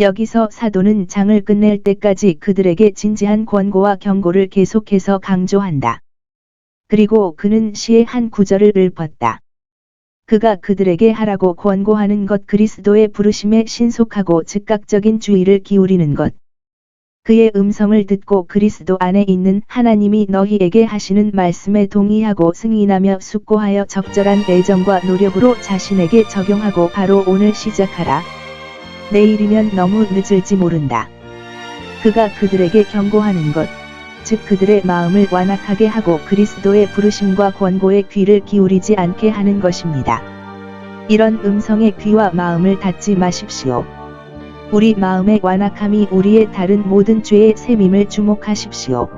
여기서 사도는 장을 끝낼 때까지 그들에게 진지한 권고와 경고를 계속해서 강조한다. 그리고 그는 시의 한 구절을 읊었다. 그가 그들에게 하라고 권고하는 것 그리스도의 부르심에 신속하고 즉각적인 주의를 기울이는 것. 그의 음성을 듣고 그리스도 안에 있는 하나님이 너희에게 하시는 말씀에 동의하고 승인하며 숙고하여 적절한 애정과 노력으로 자신에게 적용하고 바로 오늘 시작하라. 내일이면 너무 늦을지 모른다. 그가 그들에게 경고하는 것, 즉 그들의 마음을 완악하게 하고 그리스도의 부르심과 권고에 귀를 기울이지 않게 하는 것입니다. 이런 음성의 귀와 마음을 닫지 마십시오. 우리 마음의 완악함이 우리의 다른 모든 죄의 셈임을 주목하십시오.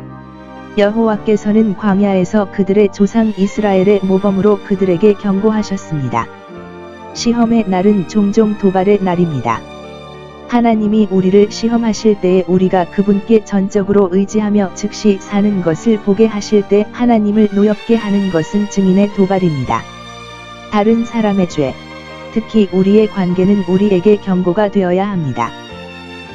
여호와께서는 광야에서 그들의 조상 이스라엘의 모범으로 그들에게 경고하셨습니다. 시험의 날은 종종 도발의 날입니다. 하나님이 우리를 시험하실 때에 우리가 그분께 전적으로 의지하며 즉시 사는 것을 보게 하실 때 하나님을 노엽게 하는 것은 증인의 도발입니다. 다른 사람의 죄, 특히 우리의 관계는 우리에게 경고가 되어야 합니다.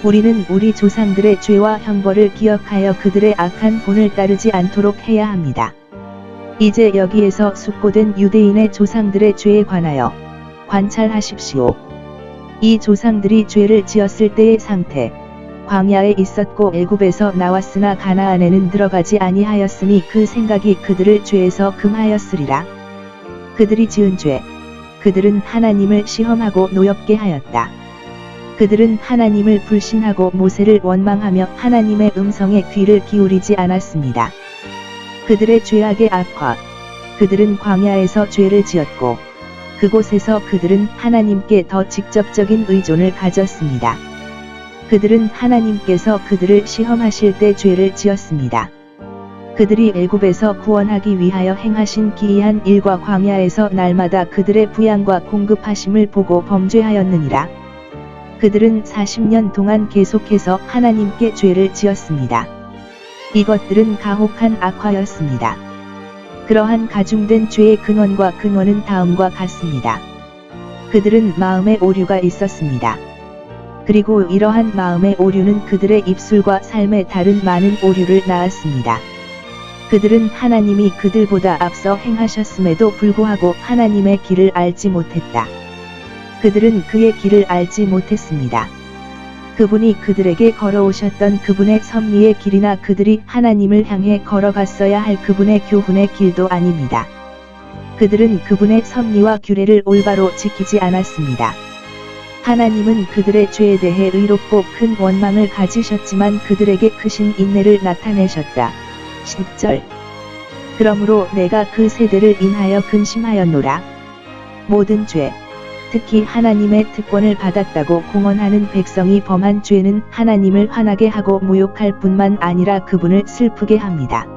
우리는 우리 조상들의 죄와 형벌을 기억하여 그들의 악한 본을 따르지 않도록 해야 합니다. 이제 여기에서 숙고된 유대인의 조상들의 죄에 관하여 관찰하십시오. 이 조상들이 죄를 지었을 때의 상태, 광야에 있었고 애굽에서 나왔으나 가나안에는 들어가지 아니하였으니 그 생각이 그들을 죄에서 금하였으리라. 그들이 지은 죄, 그들은 하나님을 시험하고 노엽게 하였다. 그들은 하나님을 불신하고 모세를 원망하며 하나님의 음성에 귀를 기울이지 않았습니다. 그들의 죄악의 악화, 그들은 광야에서 죄를 지었고, 그곳에서 그들은 하나님께 더 직접적인 의존을 가졌습니다. 그들은 하나님께서 그들을 시험하실 때 죄를 지었습니다. 그들이 애굽에서 구원하기 위하여 행하신 기이한 일과 광야에서 날마다 그들의 부양과 공급하심을 보고 범죄하였느니라. 그들은 40년 동안 계속해서 하나님께 죄를 지었습니다. 이것들은 가혹한 악화였습니다. 그러한 가중된 죄의 근원과 근원은 다음과 같습니다. 그들은 마음의 오류가 있었습니다. 그리고 이러한 마음의 오류는 그들의 입술과 삶에 다른 많은 오류를 낳았습니다. 그들은 하나님이 그들보다 앞서 행하셨음에도 불구하고 하나님의 길을 알지 못했다. 그들은 그의 길을 알지 못했습니다. 그분이 그들에게 걸어오셨던 그분의 섭리의 길이나 그들이 하나님을 향해 걸어갔어야 할 그분의 교훈의 길도 아닙니다. 그들은 그분의 섭리와 규례를 올바로 지키지 않았습니다. 하나님은 그들의 죄에 대해 의롭고 큰 원망을 가지셨지만 그들에게 크신 인내를 나타내셨다. 10절 그러므로 내가 그 세대를 인하여 근심하였노라. 모든 죄, 특히 하나님의 특권을 받았다고 공언하는 백성이 범한 죄는 하나님을 화나게 하고 모욕할 뿐만 아니라 그분을 슬프게 합니다.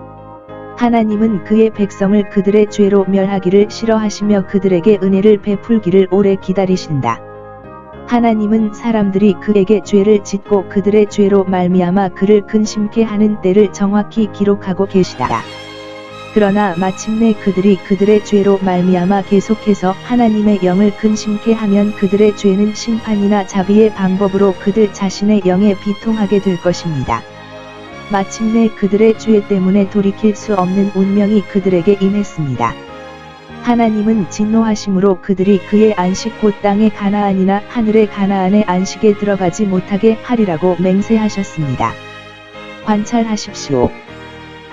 하나님은 그의 백성을 그들의 죄로 멸하기를 싫어하시며 그들에게 은혜를 베풀기를 오래 기다리신다. 하나님은 사람들이 그에게 죄를 짓고 그들의 죄로 말미암아 그를 근심케 하는 때를 정확히 기록하고 계시다. 그러나 마침내 그들이 그들의 죄로 말미암아 계속해서 하나님의 영을 근심케 하면 그들의 죄는 심판이나 자비의 방법으로 그들 자신의 영에 비통하게 될 것입니다. 마침내 그들의 죄 때문에 돌이킬 수 없는 운명이 그들에게 임했습니다. 하나님은 진노하심으로 그들이 그의 안식 곧 땅의 가나안이나 하늘의 가나안의 안식에 들어가지 못하게 하리라고 맹세하셨습니다. 관찰하십시오.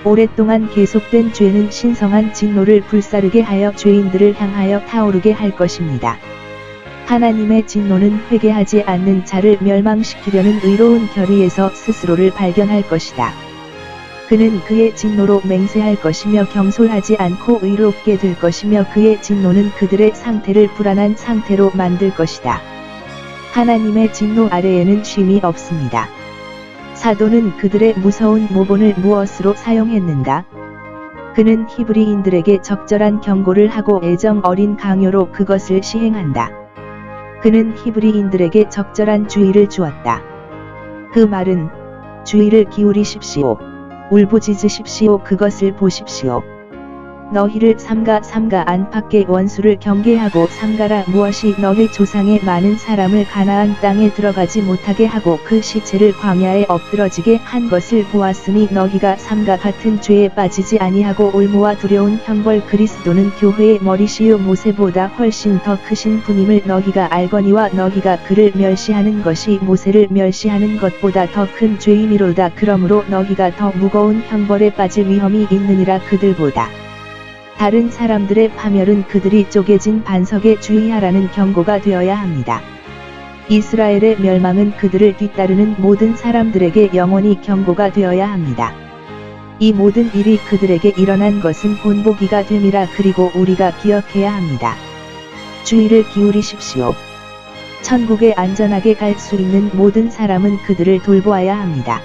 오랫동안 계속된 죄는 신성한 진노를 불사르게 하여 죄인들을 향하여 타오르게 할 것입니다. 하나님의 진노는 회개하지 않는 자를 멸망시키려는 의로운 결의에서 스스로를 발견할 것이다. 그는 그의 진노로 맹세할 것이며 경솔하지 않고 의롭게 될 것이며 그의 진노는 그들의 상태를 불안한 상태로 만들 것이다. 하나님의 진노 아래에는 쉼이 없습니다. 사도는 그들의 무서운 모본을 무엇으로 사용했는가? 그는 히브리인들에게 적절한 경고를 하고 애정 어린 강요로 그것을 시행한다. 그는 히브리인들에게 적절한 주의를 주었다. 그 말은 주의를 기울이십시오. 울부짖으십시오. 그것을 보십시오. 너희를 삼가 삼가 안팎의 원수를 경계하고 삼가라. 무엇이 너희 조상의 많은 사람을 가나안 땅에 들어가지 못하게 하고 그 시체를 광야에 엎드러지게 한 것을 보았으니 너희가 삼가 같은 죄에 빠지지 아니하고 올무와 두려운 형벌 그리스도는 교회의 머리시요 모세보다 훨씬 더 크신 분임을 너희가 알거니와 너희가 그를 멸시하는 것이 모세를 멸시하는 것보다 더 큰 죄임이로다. 그러므로 너희가 더 무거운 형벌에 빠질 위험이 있느니라 그들보다 다른 사람들의 파멸은 그들이 쪼개진 반석에 주의하라는 경고가 되어야 합니다. 이스라엘의 멸망은 그들을 뒤따르는 모든 사람들에게 영원히 경고가 되어야 합니다. 이 모든 일이 그들에게 일어난 것은 본보기가 됨이라 그리고 우리가 기억해야 합니다. 주의를 기울이십시오. 천국에 안전하게 갈 수 있는 모든 사람은 그들을 돌보아야 합니다.